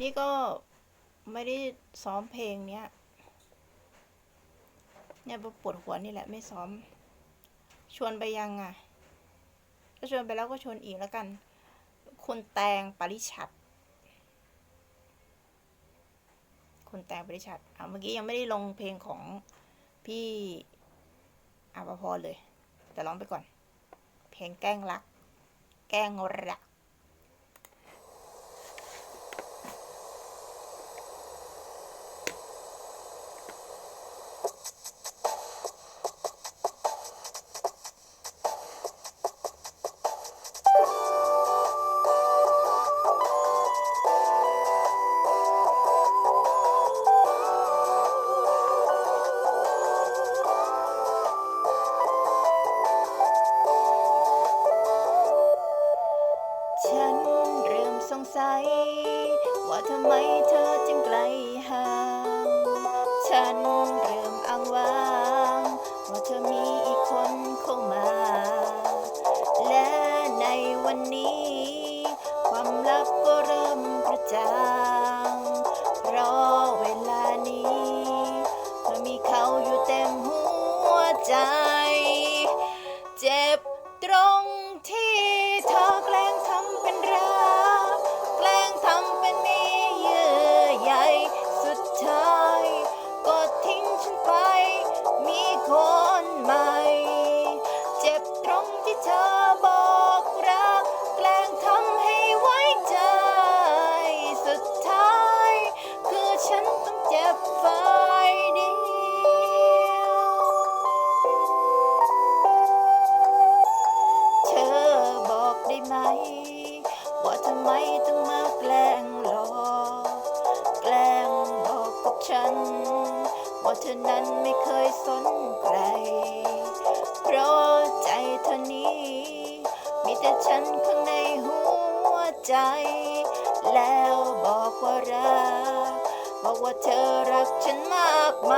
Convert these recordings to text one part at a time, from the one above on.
นี่ก็ไม่ได้ซ้อมเพลงเนี้ย เนี่ยปวดหัวนี่แหละไม่ซ้อม ชวนไปยังอะถ้าชวนไปแล้วก็ชวนอีกแล้วกัน คุณแตงปริชัด คุณแตงปริชัดอะเมื่อกี้ยังไม่ได้ลงเพลงของพี่อาภพรเลย แต่ร้องไปก่อน เพลงแกล้งรัก แกล้งรัก ว่าทำไมเธอจึงไกลห่างฉันเริ่มอ้างว้างว่าเธอมีอีกคนเข้ามา และในวันนี้ ความลับก็เริ่มกระจ่างเพราะเวลานี้ เธอมีเขาอยู่เต็มหัวใจ ที่เธอบอกรัก แกล้งทำให้ไว้ใจ สุดท้าย คือฉันต้องเจ็บฝ่ายเดียว เธอบอกได้ไหม ว่าทำไมต้องมาแกล้งหลอก แกล้งบอกกับฉัน ว่าเธอนั้นไม่เคยสนใคร เพราะใจเธอนี้ มีแต่ฉันข้างในหัวใจ แล้วบอกว่ารัก บอกว่าเธอรักฉันมากมาย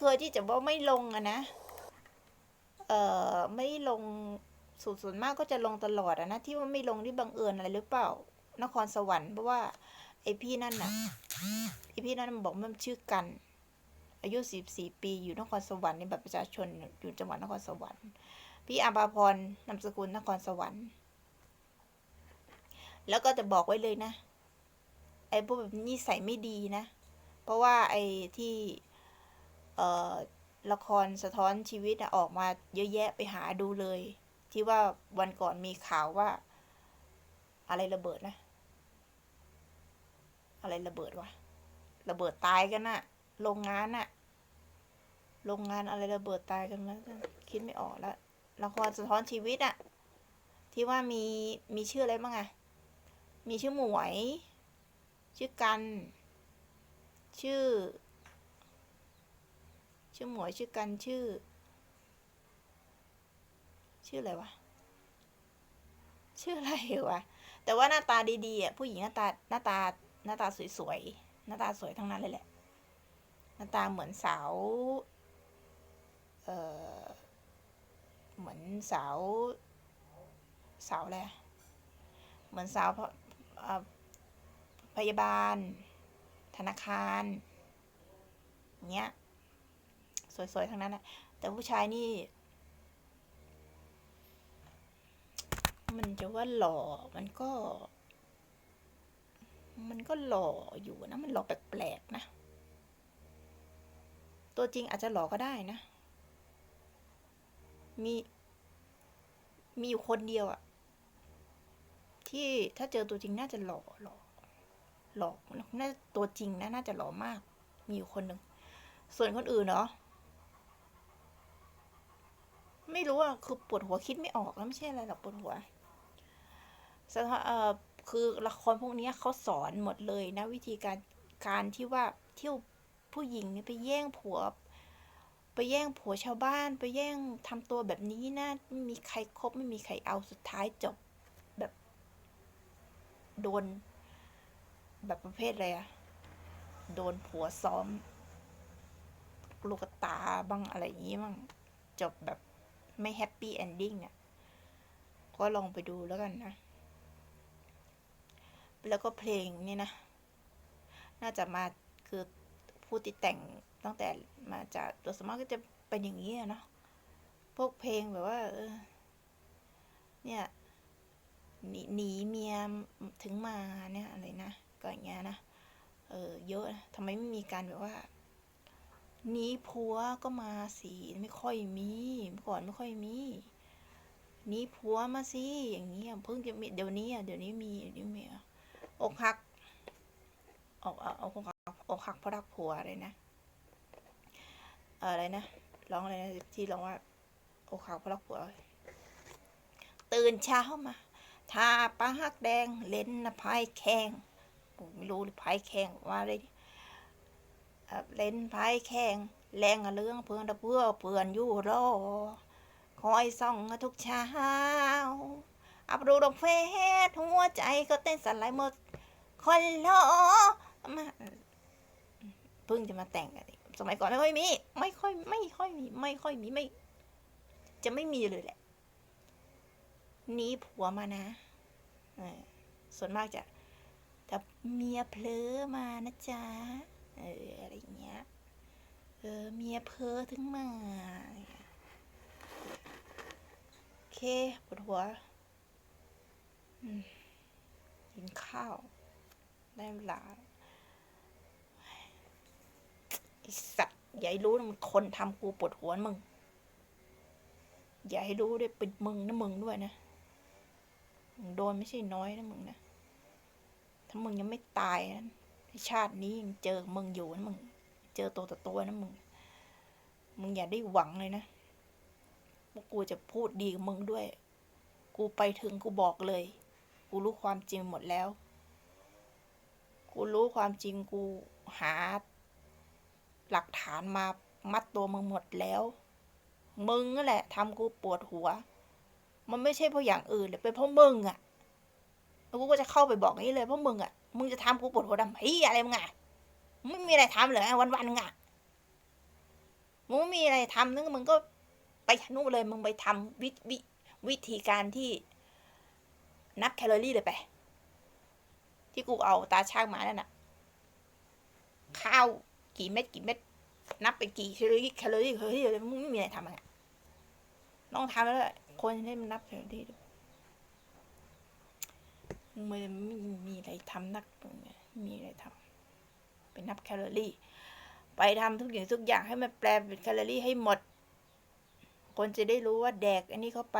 เคยที่จะว่าไม่ลงอะนะ เอ่อ ไม่ลงสูตรส่วนมากก็จะลงตลอดอะนะ ที่ว่าไม่ลงที่บังเอิญอะไรหรือเปล่า นครสวรรค์เพราะว่าไอพี่นั่นน่ะไอพี่นั่นมันบอกมันชื่อกัน อายุสิบสี่ปีอยู่นครสวรรค์ในบัตรประชาชนอยู่จังหวัดนครสวรรค์ พี่อาภาพรนามสกุลนครสวรรค์ แล้วก็จะบอกไว้เลยนะ ไอ้พวกแบบนิสัยไม่ดีนะ เพราะว่าไอ้ที่ ละครสะท้อนชีวิตออกมาเยอะแยะไปหาดูเลย ที่ว่าวันก่อนมีข่าวว่า อะไรระเบิดนะ อะไรระเบิดวะระเบิดตายกันน่ะโรงงานน่ะโรงงานอะไรระเบิดตายกันแล้วคิดไม่ออกแล้วละครสะท้อนชีวิตอะที่ว่ามีมีชื่ออะไรบ้างอะมีชื่อหมวย ชื่อกัน ชื่อ ชื่อหมวยชื่อกันชื่อ ชื่ออะไรวะ ชื่ออะไรวะ แต่ว่าหน้าตาดีๆอะผู้หญิงหน้าตาหน้าตาหน้าตาสวยๆหน้าตาสวยทั้งนั้นเลยแหละ หน้าตาเหมือนสาว เออเหมือนสาว สาวอะไรอะเหมือนสาวพยาบาล ธนาคารเงี้ย สวยๆทั้งนั้นแหะแต่ผู้ชายนี่ มันจะว่าหล่อมันก็ มันก็หล่ออยู่นะ มันหล่อแปลกๆนะ ตัวจริงอาจจะหล่อก็ได้นะ มี มีอยู่คนเดียวอะที่ถ้าเจอตัวจริงน่าจะหล่อหล่อหล่อน่าตัวจริงนะน่าจะหล่อมาก มีอยู่คนหนึ่งส่วนคนอื่นเนาะ ไม่รู้อะคือปวดหัวคิดไม่ออกแล้วไม่ใช่อะไรหรอกปวดหัวสถาเอ่อคือละครพวกนี้เขาสอนหมดเลยนะ วิธีการการที่ว่าเที่ยวผู้หญิงนี่ไปแย่งผัว ไปแย่งผัวชาวบ้าน ไปแย่งทำตัวแบบนี้นะไม่มีใครคบไม่มีใครเอาสุดท้ายจบแบบโดน แบบประเภทอะไรอะโดนผัวซ้อม ลูกตาบ้างอะไรอย่างงี้บ้างจบแบบ ไม่แฮปปี้เอนดิ้งเนี่ย ก็ลองไปดูแล้วกันนะ แล้วก็เพลงนี่นะ น่าจะมาคือผู้ติดแต่งตั้งแต่มาจากตัวสมากก็จะเป็นอย่างนี้อะเนาะ พวกเพลงแบบว่า เออ เนี่ยหนีหนีเมียถึงมาเนี่ยอะไรนะ ก็อย่างเงี้ยนะ เออเยอะทำไมไม่มีการแบบว่า นีผัวก็มาสิไม่ค่อยมีก่อนไม่ค่อยมีนีผัวมาสิอย่างเงี้ยเพิ่งจะมีเดี๋ยวนี้อะเดี๋ยวนี้มีเดี๋ยวนี้มีอกหักออกเอาอกหักอกหักเพราะรักผัวอะไรนะอะไรนะร้องอะไรนะที่ร้องว่าอกหักเพราะรักผัว ตื่นเช้ามาทาปาฮักแดง เล่นนะพายแข้งไม่รู้หรือพายแข้งว่าอะ ไรดิเล่นไพ่แข่งแรงอะเรื่องเพื่อนตะเพื่อเพื่อนอยู่รอคอยส่องทุกเช้าอับดูดอกเฟสหัวใจก็เต้นสั่นไหลหมดคนรอมาเพิ่งจะมาแต่งกันสมัยก่อนไม่ค่อยมี ไม่ค่อยไม่ค่อยมี ไม่ค่อยมีไม่ จะไม่มีเลยแหละนีผัวมานะส่วนมากจะถ้าเมียเพลอมานะจ๊ะ เอออะไรเงี้ย เออเมียเพ้อถึงมาโอเคปวดหัวกินข้าว ได้เวลาไอสัตว์อย่าให้รู้นะมันคนทำกูปวดหัวมึง อย่าให้รู้ด้วยเป็นมึงนะมึงด้วยนะมึงโดนไม่ใช่น้อยนะมึงนะ ถ้ามึงยังไม่ตายนะ ชาตินี้ยังเจอมึงอยู่นะมึง เจอตัวต่อตัวนะมึง มึงอย่าได้หวังเลยนะว่ากูจะพูดดีกับมึงด้วย กูไปถึงกูบอกเลย กูรู้ความจริงหมดแล้ว กูรู้ความจริงกูหา หลักฐานมามัดตัวมึงหมดแล้ว มึงนั่นแหละทำกูปวดหัว มันไม่ใช่เพราะอย่างอื่นเลยเป็นเพราะมึงอะแล้วกูก็จะเข้าไปบอกนี้เลยเพราะมึงอะ มึงจะทำกูปวดหัวทำไมอะไรมึงอะมึงไม่มีอะไรทำเหรอวันวันมึงอะมึงไม่มีอะไรทำนึกมึงก็ไปนู่นเลยมึงไปทำวิวิวิธีการที่นับแคลอรี่เลยไป ที่กูเอาตาช่างมานั่นน่ะ ข้าวกี่เม็ดกี่เม็ด นับไปกี่แคลอรี่แคลอรี่เฮ้ยมึงไม่มีอะไรทำอะต้องทำแล้วคนให้มันนับแคลอรี่ มันไม่มีอะไรทำนักตรงเนี้ยมีอะไรทำไปนับแคลอรี่ ไปทำทุกอย่างทุกอย่างให้มันแปลเป็นแคลอรี่ให้หมด คนจะได้รู้ว่าแดกอันนี้เข้าไป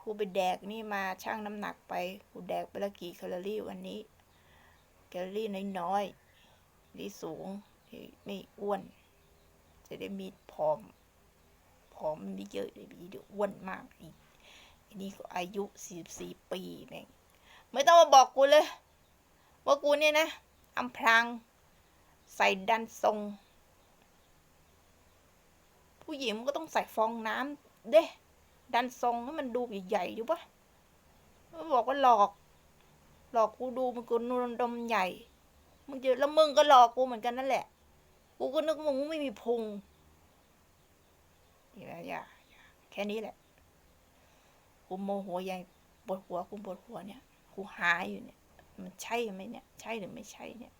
กูไปแดกนี่มาชั่งน้ำหนักไปกูแดกไปละกี่แคลอรี่วันนี้ แคลอรี่น้อยๆที่สูงที่ไม่อ้วน จะได้มีผอมผอมไม่เยอะเลยมีเดี๋ยวอ้วนมากอีกอันนี้ก็อายุสี่สี่ปีแม่ง ไม่ต้องมาบอกกูเลย ว่ากูเนี่ยนะอำพราง ใส่ดันทรง ผู้หญิงมันก็ต้องใส่ฟองน้ำเด้ ดันทรงให้มันดูใหญ่ๆดูปะมันบอกว่าหลอก หลอกกูดูมันกูนูนดมใหญ่มึงเจอแล้วมึงก็หลอกกูเหมือนกันนั่นแหละ กูก็นึกว่ามึงไม่มีพุงอย่าอย่าอย่าแค่นี้แหละ กูโมโหใหญ่ปวดหัวกูปวดหัวเนี่ย กูหาอยู่เนี่ย มันใช่ไหมเนี่ย ใช่หรือไม่ใช่เนี่ย